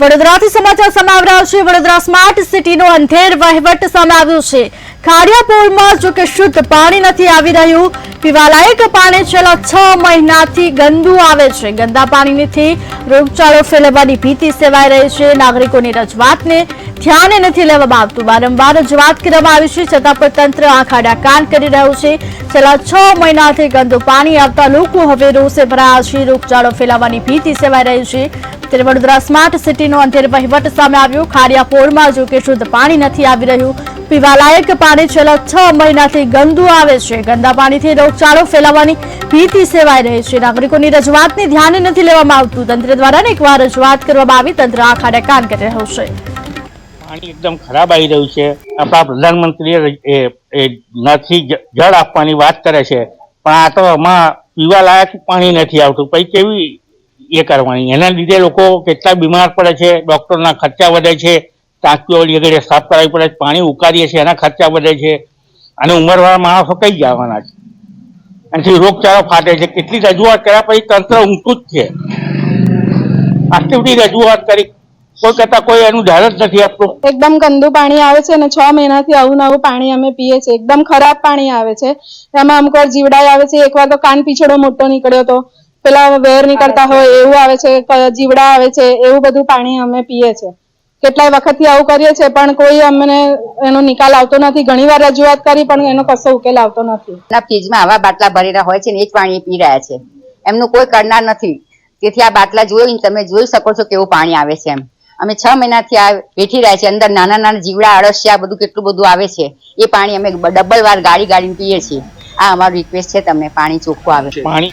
વડોદરાથી સમાચાર સામે આવી છે વડોદરા સ્માર્ટ સિટીનો અંધેર વહીવટ સામે આવ્યો છે. ખાડિયાપોળમાં જો કે શુદ્ધ પાણી નથી આવી રહ્યું, પીવાલાયક પાણી છેલ્લા છ મહિનાથી ગંદુ આવે છે. ગંદા પાણીથી રોગચાળો ફેલાવાની ભીતિ સેવાઈ રહી છે. નાગરિકોની રજૂઆતને ધ્યાને નથી લેવામાં આવતું. વારંવાર રજૂઆત કરવામાં આવી છે. છતાં પણ તંત્ર આ આડા કાન કરી રહ્યું છે. છેલ્લા છ મહિનાથી ગંદુ પાણી આવતા લોકો હવે રોષે ભરાયા છે. રોગચાળો ફેલાવાની ભીતિ સેવાઈ રહી છે. ત્યારે વડોદરા સ્માર્ટ સિટીનો અંધેર વહીવટ સામે આવ્યો. ખાડિયાપોળમાં જો કે શુદ્ધ પાણી નથી આવી રહ્યું. પીવાલાયક પાણી છેલ્લા છ મહિનાથી ગંદુ આવે છે. ગંદા પાણીથી રોગચાળો ફેલાવાની ભીતિ સેવાઈ રહી છે. નાગરિકોની રજૂઆતને ધ્યાને નથી લેવામાં આવતું. તંત્ર દ્વારા એકવાર રજૂઆત કરવામાં આવી. તંત્ર આ ખાડે કાન કરી રહ્યું છે. પાણી એકદમ ખરાબ આવી રહ્યું છે. આપણા પ્રધાનમંત્રીએ એ જળ આપવાની વાત કરે છે. પણ આ તો આમાં પીવા લાયક પાણી નથી આવતું. પછી કેવી એ કરવાની. એના લીધે લોકો કેટલા બીમાર પડે છે, ડૉક્ટરના ખર્ચા વધે છે, ટાંકીઓ વગેરે સાફ કરાવી પડે છે, પાણી ઉકાળીએ છીએ, એના ખર્ચા વધે છે. અને ઉંમરવાળા માણસો કઈ જવાના છે? એનાથી રોગચાળો ફાટે છે. કેટલી રજૂઆત કર્યા પછી તંત્ર ઊંઘતું જ છે. આટલી બધી રજૂઆત કરી. કોઈ કરતા કોઈ એનું ધ્યાન નથી આપતું એકદમ ગંદુ પાણી આવે છે અને છ મહિનાથી આવું નવું પાણી અમે પીએ છીએ. એકદમ ખરાબ પાણી આવે છે. એમાં અમુક જીવડાઈ આવે છે. એકવાર તો કાન પીછડો મોટો નીકળ્યો તો. પેલા વેર નીકળતા હોય એવું આવે છે જીવડા આવે છે એવું બધું પાણી અમે પીએ છીએ કેટલાય વખતથી આવું કરીએ છીએ પણ કોઈ અમને એનો નિકાલ આવતો નથી. ઘણીવાર રજૂઆત કરી પણ એનો કશો ઉકેલ આવતો નથી. ફ્રીજમાં આવા બાટલા ભરેલા હોય છે ને એ જ પાણી પી રહ્યા છે. એમનું કોઈ કરનાર નથી. તેથી આ બાટલા જોઈને તમે જોઈ શકો છો કેવું પાણી આવે છે એમ. અમે છ મહિનાથી આ બેઠી રહ્યા છે અંદર નાના નાના જીવડા અળસિયા બધું કેટલું બધું આવે છે. એ પાણી અમે ડબલ વાર ગાડી ગાડીને પીએ છીએ. આ અમારું રિક્વેસ્ટ છે તમને પાણી ચોખ્ખું આવે. પાણી